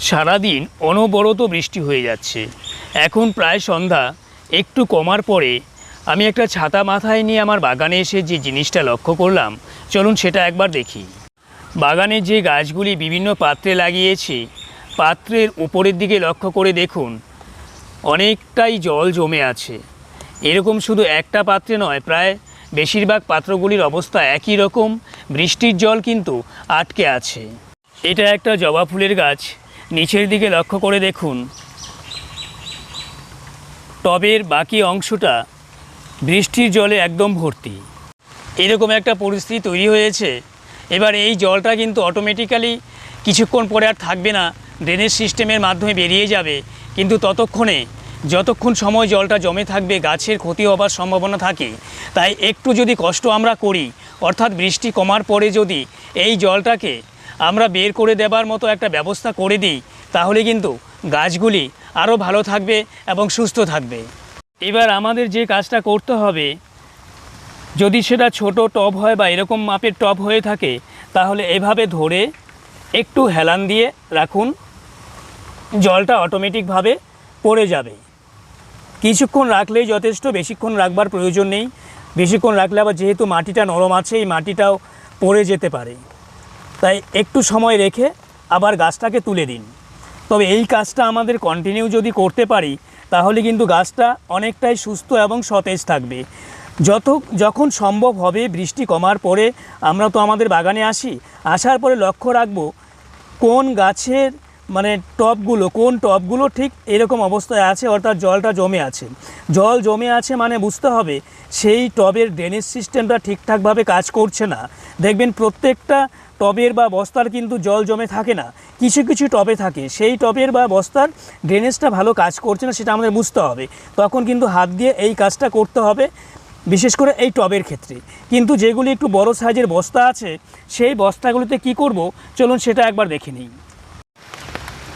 সারাদিন অনবরত বৃষ্টি হয়ে যাচ্ছে। এখন প্রায় সন্ধ্যা, একটু কমার পরে আমি একটা ছাতা মাথায় নিয়ে আমার বাগানে এসে যে জিনিসটা লক্ষ্য করলাম, চলুন সেটা একবার দেখি। বাগানের যে গাছগুলি বিভিন্ন পাত্রে লাগিয়েছি, পাত্রের উপরের দিকে লক্ষ্য করে দেখুন, অনেকটাই জল জমে আছে। এরকম শুধু একটা পাত্রে নয়, প্রায় বেশিরভাগ পাত্রগুলির অবস্থা একই রকম, বৃষ্টির জল কিন্তু আটকে আছে। এটা একটা জবা ফুলের গাছ নিচের দিকে লক্ষ্য করে দেখুন। টবের বাকি অংশটা বৃষ্টির জলে একদম ভর্তি। এরকম একটা পরিস্থিতি তৈরি হয়েছে। এবার এই জলটা কিন্তু অটোমেটিক্যালি কিছুক্ষণ পরে আর থাকবে না। ড্রেনেজ সিস্টেমের মাধ্যমে বেরিয়ে যাবে। কিন্তু ততক্ষণে যতক্ষণ সময় জলটা জমে থাকবে, গাছের ক্ষতি হবার সম্ভাবনা থাকে। তাই একটু যদি কষ্ট আমরা করি, অর্থাৎ বৃষ্টি কমার পরে যদি এই জলটাকে আমরা বের করে দেবার মতো একটা ব্যবস্থা করে দিই, তাহলে কিন্তু গাছগুলি আরও ভালো থাকবে এবং সুস্থ থাকবে। এবার আমাদের যে কাজটা করতে হবে, যদি সেটা ছোট টব হয় বা এরকম মাপের টব হয়ে থাকে, তাহলে এভাবে ধরে একটু হেলান দিয়ে রাখুন, জলটা অটোমেটিকভাবে পড়ে যাবে। কিছুক্ষণ রাখলেই যথেষ্ট, বেশিক্ষণ রাখবার প্রয়োজন নেই। বেশিক্ষণ রাখলে আবার যেহেতু মাটিটা নরম আছে, এই মাটিটাও পড়ে যেতে পারে। তাই একটু সময় রেখে আবার গাছটাকে তুলে দিন। তবে এই কাজটা আমাদের কন্টিনিউ যদি করতে পারি, তাহলে কিন্তু গাছটা অনেকটাই সুস্থ এবং সতেজ থাকবে। যত, যখন সম্ভব হবে বৃষ্টি কমার পরে আমরা তো আমাদের বাগানে আসি, আসার পরে লক্ষ্য রাখব কোন গাছের মানে টবগুলো কোন টবগুলো ঠিক এরকম অবস্থায় আছে, অর্থাৎ জলটা জমে আছে। জল জমে আছে মানে বুঝতে হবে সেই টবের ড্রেনেজ সিস্টেমটা ঠিকঠাকভাবে কাজ করছে না। দেখবেন প্রত্যেকটা টবের বা বস্তার কিন্তু জল জমে থাকে না। কিছু কিছু টবে থাকে। সেই টবের বা বস্তার ড্রেনেজটা ভালো কাজ করছে না সেটা আমাদের বুঝতে হবে। তখন কিন্তু হাত দিয়ে এই কাজটা করতে হবে, বিশেষ করে এই টবের ক্ষেত্রে। কিন্তু যেগুলি একটু বড় সাইজের বস্তা আছে, সেই বস্তাগুলিতে কি করব? চলুন সেটা একবার দেখে নিই।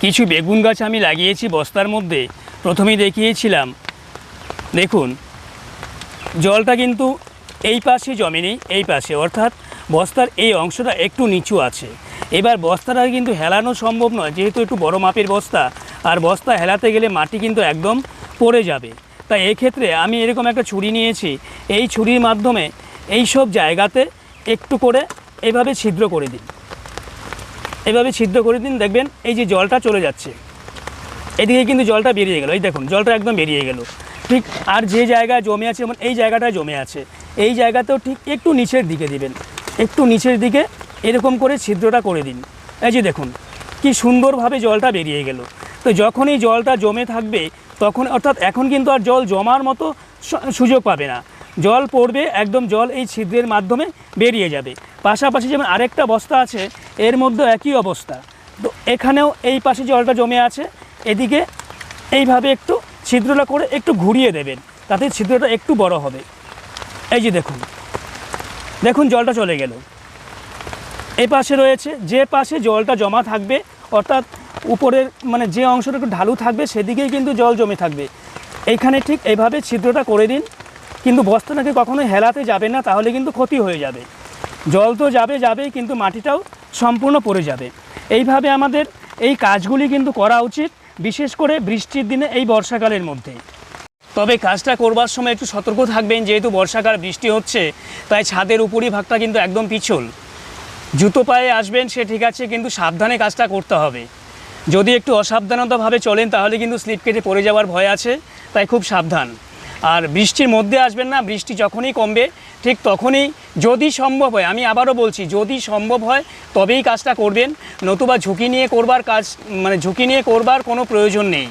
কিছু বেগুন গাছ আমি লাগিয়েছি বস্তার মধ্যে। প্রথমেই দেখিয়েছিলাম। দেখুন, জলটা কিন্তু এই পাশে জমেনি এই পাশে। অর্থাৎ বস্তার এই অংশটা একটু নিচু আছে। এবার বস্তাটা কিন্তু হেলানো সম্ভব নয়, যেহেতু একটু বড় মাপের বস্তা, আর বস্তা হেলাতে গেলে মাটি কিন্তু একদম পড়ে যাবে। তাই এক্ষেত্রে আমি এরকম একটা ছুরি নিয়েছি। এই ছুরির মাধ্যমে এই সব জায়গাতে একটু করে এভাবে ছিদ্র করে দিন এভাবে ছিদ্র করে দিন, দেখবেন এই যে জলটা চলে যাচ্ছে। এদিকে কিন্তু জলটা বেরিয়ে গেল, এই দেখুন, জলটা একদম বেরিয়ে গেল। ঠিক, আর যে জায়গায় জমে আছে, যেমন এই জায়গাটায় জমে আছে, এই জায়গাতেও ঠিক একটু নিচের দিকে দিবেন। একটু নিচের দিকে এরকম করে ছিদ্রটা করে দিন। এই যে দেখুন, কি সুন্দরভাবে জলটা বেরিয়ে গেল। তো যখনই জলটা জমে থাকবে, তখন অর্থাৎ এখন কিন্তু আর জল জমার মতো সুযোগ পাবে না। জল পড়বে, একদম জল এই ছিদ্রের মাধ্যমে বেরিয়ে যাবে। পাশাপাশি যেমন আরেকটা বস্তা আছে, এর মধ্যে একই অবস্থা। তো এখানেও এই পাশে জলটা জমে আছে, এদিকে এইভাবে একটু ছিদ্রটা করে একটু ঘুরিয়ে দেবেন, তাতে ছিদ্রটা একটু বড় হবে। এই যে দেখুন দেখুন জলটা চলে গেল। এই পাশে রয়েছে, যে পাশে জলটা জমা থাকবে, অর্থাৎ উপরের মানে যে অংশটা একটু ঢালু থাকবে, সেদিকেই কিন্তু জল জমে থাকবে। এইখানে ঠিক এইভাবে ছিদ্রটা করে দিন কিন্তু বস্তাটাকে কখনোই হেলাতে যাবে না, তাহলে কিন্তু ক্ষতি হয়ে যাবে। জল তো যাবে, যাবেই, কিন্তু মাটিটাও সম্পূর্ণ পড়ে যাবে। এইভাবে আমাদের এই কাজগুলি কিন্তু করা উচিত, বিশেষ করে বৃষ্টির দিনে এই বর্ষাকালের মধ্যে। তবে কাজটা করবার সময় একটু সতর্ক থাকবেন, যেহেতু বর্ষাকাল, বৃষ্টি হচ্ছে, তাই ছাদের উপরি ভাগটা কিন্তু একদম পিছল। জুতো পায়ে আসবেন, সে ঠিক আছে, কিন্তু সাবধানে কাজটা করতে হবে। যদি একটু অসাবধানতাভাবে চলেন, তাহলে কিন্তু স্লিপ কেটে পড়ে যাওয়ার ভয় আছে, তাই খুব সাবধান। আর বৃষ্টির মধ্যে আসবেন না, বৃষ্টি যখনই কমবে, ঠিক তখনই যদি সম্ভব হয়, আমি আবারও বলছি, যদি সম্ভব হয়, তবেই কাজটা করবেন, নতুবা ঝুঁকি নিয়ে করবার কাজ মানে ঝুঁকি নিয়ে করবার কোনো প্রয়োজন নেই।